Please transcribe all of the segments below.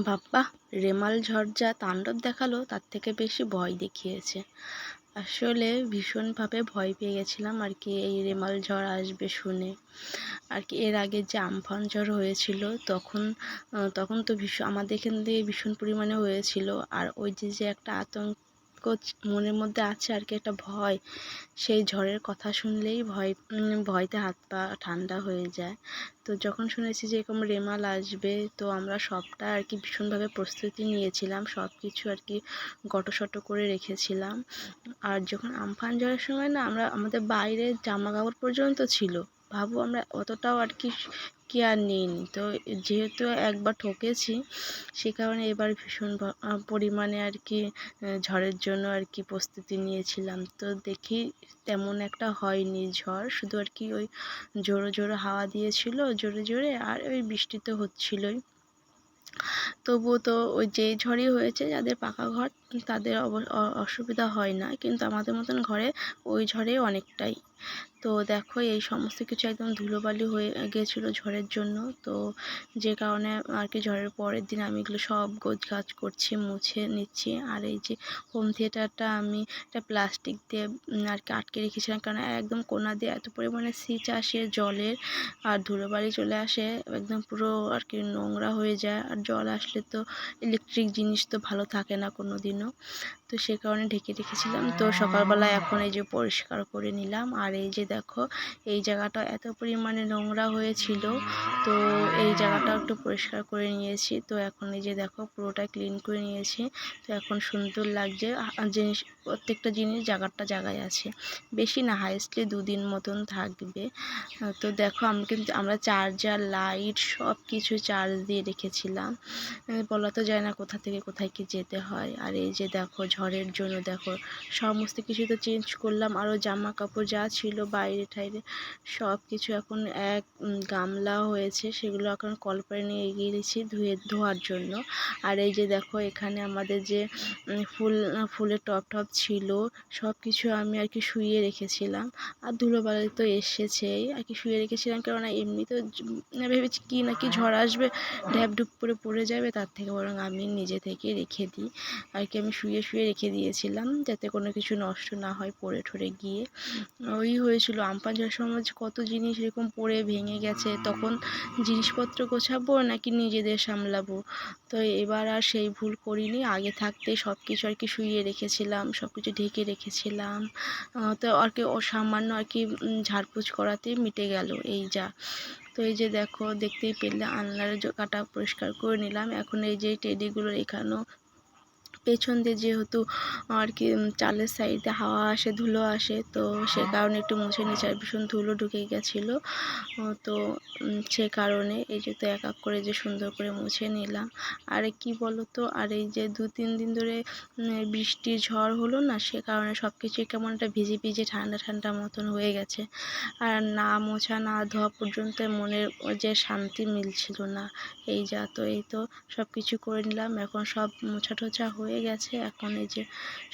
বাপ্পা, রেমাল ঝড় যা তাণ্ডব দেখাল, তার থেকে বেশি ভয় দেখিয়েছে। আসলে ভীষণভাবে ভয় পেয়ে গেছিলাম আর কি এই রেমাল ঝড় আসবে শুনে। আর কি এর আগে যে আমফান ঝড় হয়েছিল, তখন তখন তো ভীষণ, আমাদের এখান দিয়ে ভীষণ পরিমাণে হয়েছিল। আর ওই যে যে একটা আতঙ্ক মনের মধ্যে আছে আর কি একটা ভয়। সেই ঝড়ের কথা শুনলেই ভয় ভয়তে হাত পা ঠান্ডা হয়ে যায়। তো যখন শুনেছি যে এরকম রেমাল আসবে, তো আমরা সবটা আর কি ভীষণভাবে প্রস্তুতি নিয়েছিলাম। সব কিছু আর কি গটোসটো করে রেখেছিলাম। আর যখন আমফান ঝড়ের সময় না আমরা, আমাদের বাইরে জামা কাপড় পর্যন্ত ছিল। ভাবো আমরা অতটাও আর কি কেয়ার নিইনি তো যেহেতু একবার ঠকেছি, সে কারণে এবার ভীষণ পরিমাণে আর কি ঝড়ের জন্য আর কি প্রস্তুতি নিয়েছিলাম। তো দেখি তেমন একটা হয়নি ঝড়, শুধু আর কি ওই জোরো জোরো হাওয়া দিয়েছিল, জোরে জোরে, আর ওই বৃষ্টি তো হচ্ছিলোই। তবুও তো ওই যেই ঝড়ই হয়েছে, যাদের পাকা ঘর তাদের অসুবিধা হয় না। কিন্তু আমাদের মতন ঘরে ওই ঝড়ে অনেকটাই। তো দেখো, এই সমস্ত কিছু একদম ধুলোবালি হয়ে গেছিল ঝড়ের জন্য। তো যে কারণে আর কি ঝড়ের পরের দিন আমি এগুলো সব গোছ গাছ করছি, মুছে নিচ্ছি। আর এই যে হোম থিয়েটারটা আমি একটা প্লাস্টিক দিয়ে আর কি আটকে রেখেছিলাম। কারণ একদম কোনা দিয়ে এত পরিমাণে সিচ আসে, জলের আর ধুলোবালি চলে আসে, একদম পুরো আর কি নোংরা হয়ে যায়। আর জল আসলে তো ইলেকট্রিক জিনিস তো ভালো থাকে না কোনো দিনও তো সে কারণে ঢেকে রেখেছিলাম। তো সকালবেলা এখন এই যে পরিষ্কার করে নিলাম। আর এই যে দেখো, এই জায়গাটা এত পরিমাণে নোংরা হয়েছিল। তো এই জায়গাটা একটু পরিষ্কার করে নিয়েছি। তো এখন এই যে দেখো পুরোটা ক্লিন করে নিয়েছি। তো এখন সুন্দর লাগছে। জিনিস, প্রত্যেকটা জিনিস জায়গাটা জায়গায় আছে। বেশি না হাইস্টলি দুদিন মতন থাকবে। তো দেখো, আমি কিন্তু, আমরা চার্জার লাইট সব কিছু চার্জ দিয়ে রেখেছিলাম। বলা তো যায় না কোথা থেকে কোথায় কি যেতে হয়। আর এই যে দেখো ঝড়ের জন্য দেখো সমস্ত কিছু তো চেঞ্জ করলাম আরও জামা কাপড় যা ছিল বাইরে ঠাইরে সব কিছু এখন এক গামলা হয়েছে, সেগুলো এখন কলপারে নিয়ে এগিয়ে দিচ্ছি ধুয়ে, ধোয়ার জন্য। আর এই যে দেখো এখানে আমাদের যে ফুল, ফুলের টপ টপ ছিল সব কিছু আমি আর কি শুয়ে রেখেছিলাম। আর ধুলোবালি তো এসেছেই, আর কি শুয়ে রেখেছিলাম কেননা এমনি তো ভেবেছি কি না কি ঝড় আসবে ঢ্যাপ ডুপ করে পড়ে যাবে, তার থেকে বরং আমি নিজে থেকে রেখে দিই। আর কি আমি শুয়ে শুয়ে রেখে দিয়েছিলাম যাতে কোনো কিছু নষ্ট না হয় পড়ে ঠরে গিয়ে। ওই হয়েছিল। আমপান যাওয়ার সময় কত জিনিস এরকম পড়ে ভেঙে গেছে, তখন জিনিসপত্র গোছাবো নাকি নিজেদের সামলাবো? তো এবার আর সেই ভুল করিনি। আগে থাকতে সব কিছু আর কি শুইয়ে রেখেছিলাম সব কিছু ঢেকে রেখেছিলাম। তো আর কি সামান্য আর কি ঝাড়পুছ করাতে মিটে গেল। এই যা। তো এই যে দেখো, দেখতেই পেলে আনলার কাটা পরিষ্কার করে নিলাম। এখন এই যে টেডিগুলো এখানেও পেছন দিয়ে যেহেতু আর কি চালের সাইডে হাওয়া আসে ধুলো আসে তো সে কারণে একটু মুছে নিচে আর ভীষণ ধুলো ঢুকে গেছিল। তো সে কারণে এই যে তো এক এক করে যে সুন্দর করে মুছে নিলাম। আর কি বলো তো আর এই যে দু তিন দিন ধরে বৃষ্টি ঝড় হলো না সে কারণে সব কিছুই কেমন একটা ভিজে ভিজে ঠান্ডা ঠান্ডা মতন হয়ে গেছে। আর না মোছা না ধোয়া পর্যন্ত মনের যে শান্তি মিলছিল না। এই যা তো এই তো সব কিছু করে নিলাম। এখন সব মোছা টোছা হয়ে গেছে। এখন এই যে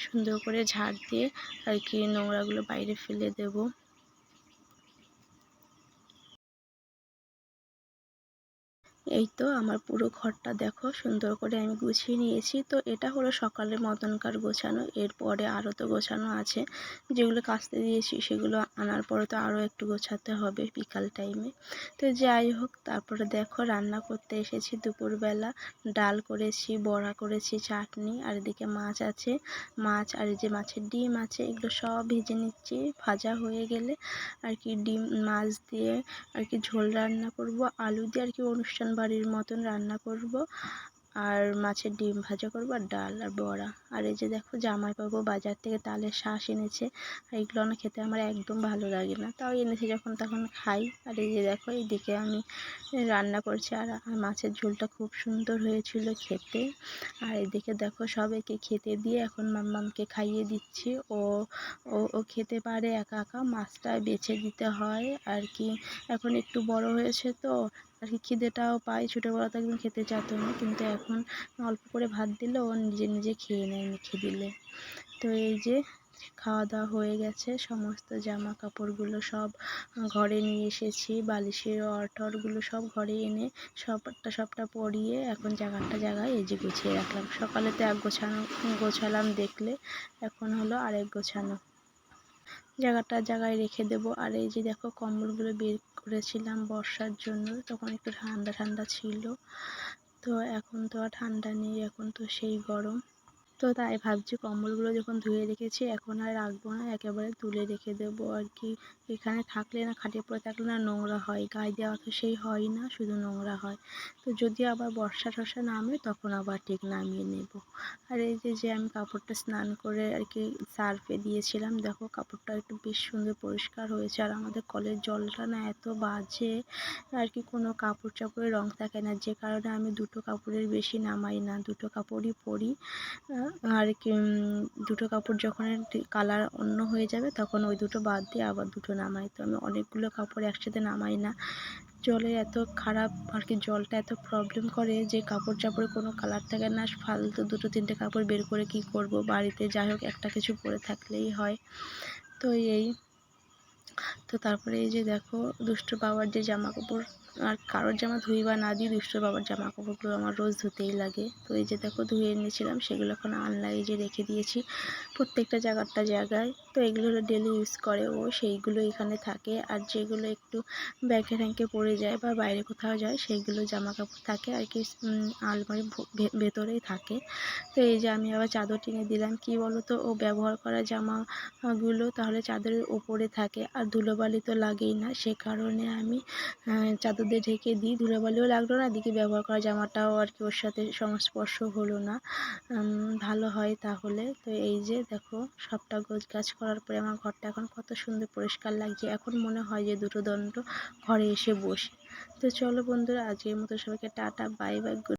সুন্দর করে ঝাড় দিয়ে আর কি নোংরাগুলো বাইরে ফেলে দেবো। এই তো আমার পুরো ঘরটা দেখো, সুন্দর করে আমি গুছিয়ে নিয়েছি। তো এটা হলো সকালের মতনকার গোছানো, এরপরে আরও তো গোছানো আছে। যেগুলো কাচতে দিয়েছি সেগুলো আনার পরে তো আরও একটু গোছাতে হবে বিকাল টাইমে তো যাই হোক, তারপরে দেখো রান্না করতে এসেছি দুপুরবেলা। ডাল করেছি, বড়া করেছি, চাটনি, আর এদিকে মাছ আছে। মাছ আর যে মাছের ডিম আছে, এগুলো সব ভেজে নিচ্ছি। ভাজা হয়ে গেলে আর কি ডিম, মাছ দিয়ে আর কি ঝোল রান্না করব। আলু দিয়ে আর কি অনুষ্ঠান বাড়ির মতন রান্না করব। আর মাছের ডিম ভাজা করব আর ডাল আর বড়া। আর এই যে দেখো জামাই জামাইবাবু বাজার থেকে তালের শাঁস এনেছে। আর এগুলো না খেতে আমার একদম ভালো লাগে না। তাও এনেছে যখন তখন খাই। আর এই যে দেখো এইদিকে আমি রান্না করছি। আর মাছের ঝোলটা খুব সুন্দর হয়েছিল খেতে। আর এদিকে দেখো সবাইকে খেতে দিয়ে এখন মাম্মামকে খাইয়ে দিচ্ছি। ও ও খেতে পারে একা একা। মাছটা বেছে দিতে হয়। আর কি, এখন একটু বড় হয়েছে তো। আর কি খিদেটাও পায় ছোটোবেলাতে একদম খেতে চাতো না, কিন্তু এখন অল্প করে ভাত দিলে ও নিজে নিজে খেয়ে নেয় মেখে দিলে। তো এই যে খাওয়া দাওয়া হয়ে গেছে, সমস্ত জামা কাপড়গুলো সব ঘরে নিয়ে এসেছি, বালিশের অটরগুলো সব ঘরে এনে সবটা সবটা পরিয়ে এখন জায়গাটা জায়গায় এই যে গুছিয়ে রাখলাম। সকালে তো এক গোছানো, গোছালাম দেখলে, এখন হলো আরেক গোছানো। জায়গাটা জায়গায় রেখে দেবো। আর এই যে দেখো কম্বলগুলো বের করেছিলাম বর্ষার জন্য, তখন একটু ঠান্ডা ঠান্ডা ছিল। তো এখন তো আর ঠান্ডা নেই, এখন তো সেই গরম। তো তাই ভাবছি কম্বলগুলো যখন ধুয়ে রেখেছি, এখন আর রাখব না, একেবারে তুলে রেখে দেবো আর কি। এখানে থাকলে না খাটিয়ে পড়ে থাকলে না নোংরা হয়, গায়ে দেওয়া তো সেই হয় না, শুধু নোংরা হয়। তো যদি আবার বর্ষা টর্ষা নামে, তখন আবার ঠিক নামিয়ে নেব। আর এই যে যে আমি কাপড়টা স্নান করে আর কি সার্ফে দিয়েছিলাম, দেখো কাপড়টা একটু বেশ সুন্দর পরিষ্কার হয়েছে। আর আমাদের কলের জলটা না এত বাজে, আর কি কোনো কাপড় চাপড়ের রং থাকে না। যে কারণে আমি দুটো কাপড়ের বেশি নামাই না, দুটো কাপড়ই পরি। আর কি দুটো কাপড় যখন কালার অন্য হয়ে যাবে, তখন ওই দুটো বাদ দিয়ে আবার দুটো নামাই। তো আমি অনেকগুলো কাপড় একসাথে নামাই না। জলের এত খারাপ আর কি জলটা এত প্রবলেম করে যে কাপড় চাপড়ে কোনো কালার থাকে না, ফালতু দুটো তিনটে কাপড় বের করে কি করব? বাড়িতে যাই হোক, একটা কিছু পরে থাকলেই হয়। তো এই তো তারপরে এই যে দেখো, দুষ্ট বাবার যে জামা কাপড় আর কারোর জামা ধুই বা না দিই, দুষ্ট বাবার জামা কাপড়গুলো আমার রোজ ধুতেই লাগে। তো এই যে দেখো, ধুয়ে এনেছিলাম, সেগুলো এখন আনলাই যে রেখে দিয়েছি প্রত্যেকটা জায়গাটা জায়গায়। তো এগুলো ডেলি ইউজ করে ও, সেইগুলো এখানে থাকে। আর যেগুলো একটু ব্যাগে ট্যাঙ্কে পড়ে যায় বা বাইরে কোথাও যায়, সেইগুলো জামা কাপড় থাকে। আর কি আলমারি ভেতরেই থাকে। তো এই যে আমি আবার চাদর টেনে দিলাম, কি বলো তো ও ব্যবহার করা জামাগুলো তাহলে চাদরের ওপরে থাকে। আর ধুলোবালি তো লাগেই না, সে কারণে আমি চাদর দিয়ে ঢেকে দিই। ধুলোবালিও লাগল না দিকে ব্যবহার করা জামাটাও আর কি ওর সাথে সংস্পর্শ হলো না। ভালো হয় তাহলে। তো এই যে দেখো, সবটা গোছ গাছ করার পরে আমার ঘরটা এখন কত সুন্দর পরিষ্কার লাগছে। এখন মনে হয় যে দুটো দণ্ড ঘরে এসে বসি। তো চলো বন্ধুরা, আজকের মতো সবাইকে টাটা, বাই বাই